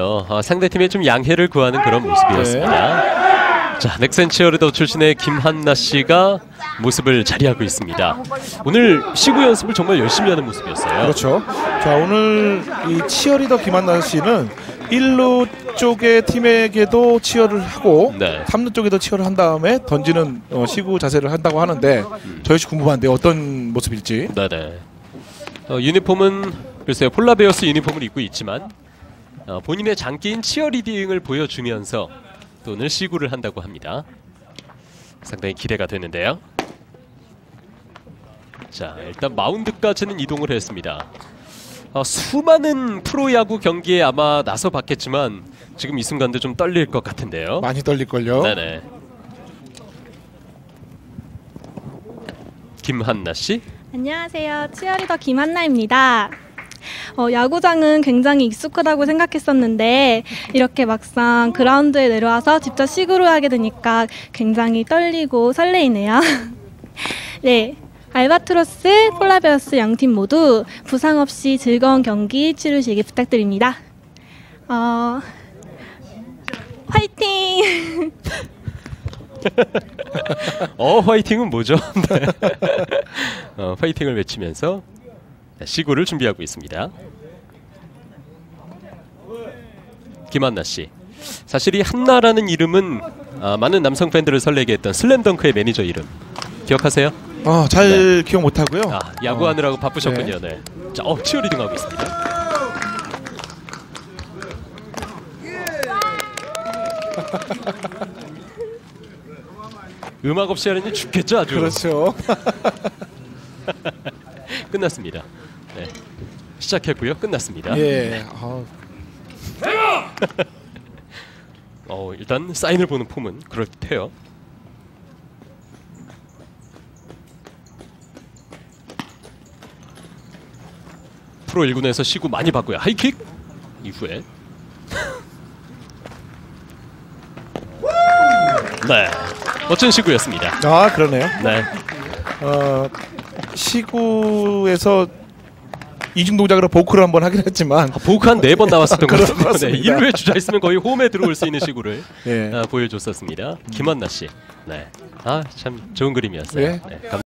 어, 상대팀에 좀 양해를 구하는 그런 모습이었습니다. 자, 넥센 치어리더 출신의 김한나 씨가 모습을 자리하고 있습니다. 오늘 시구 연습을 정말 열심히 하는 모습이었어요. 그렇죠. 자 오늘 이 치어리더 김한나 씨는 1루 쪽의 팀에게도 치어를 하고 네. 3루 쪽에도 치어를 한 다음에 던지는 어, 시구 자세를 한다고 하는데 저 역시 궁금한데 어떤 모습일지. 네네. 어, 유니폼은 글쎄요 폴라베어스 유니폼을 입고 있지만 어, 본인의 장기인 치어리딩을 보여주면서 또 오늘 시구를 한다고 합니다. 상당히 기대가 되는데요. 자 일단 마운드까지는 이동을 했습니다. 어, 수많은 프로야구 경기에 아마 나서 봤겠지만 지금 이 순간도 좀 떨릴 것 같은데요. 많이 떨릴걸요. 네네. 김한나 씨. 안녕하세요. 치어리더 김한나입니다. 어, 야구장은 굉장히 익숙하다고 생각했었는데 이렇게 막상 그라운드에 내려와서 직접 시구를 하게 되니까 굉장히 떨리고 설레이네요. 네. 알바트로스, 폴라베어스 양팀 모두 부상 없이 즐거운 경기 치르시기 부탁드립니다. 어, 화이팅! 어 화이팅은 뭐죠? 네. 어, 화이팅을 외치면서 시구를 준비하고 있습니다. 김한나 씨. 사실 이 한나라는 이름은 아, 많은 남성 팬들을 설레게 했던 슬램덩크의 매니저 이름 기억하세요? 아, 잘 기억 못하고요. 아, 야구하느라고 바쁘셨군요. 네. 자, 어, 치어리딩 하고 있습니다. 음악 없이 하려니 죽겠죠, 아주. 그렇죠. 끝났습니다. 네. 시작했고요. 끝났습니다. 예. 아, 어, 일단 사인을 보는 폼은 그럴듯해요. 프로 1군에서 시구 많이 받고요. 하이킥 이후에 네 멋진 시구였습니다. 아 그러네요. 네 어, 시구에서 이중 동작으로 보크를 한번 하긴 했지만 보크 한 네 번 나왔었던 것 같은데 네, 같습니다. 1루에 주자 있으면 거의 홈에 들어올 수 있는 시구를 예. 아, 보여줬었습니다. 김한나 씨. 네. 아, 참 좋은 그림이었어요. 예. 네, 감-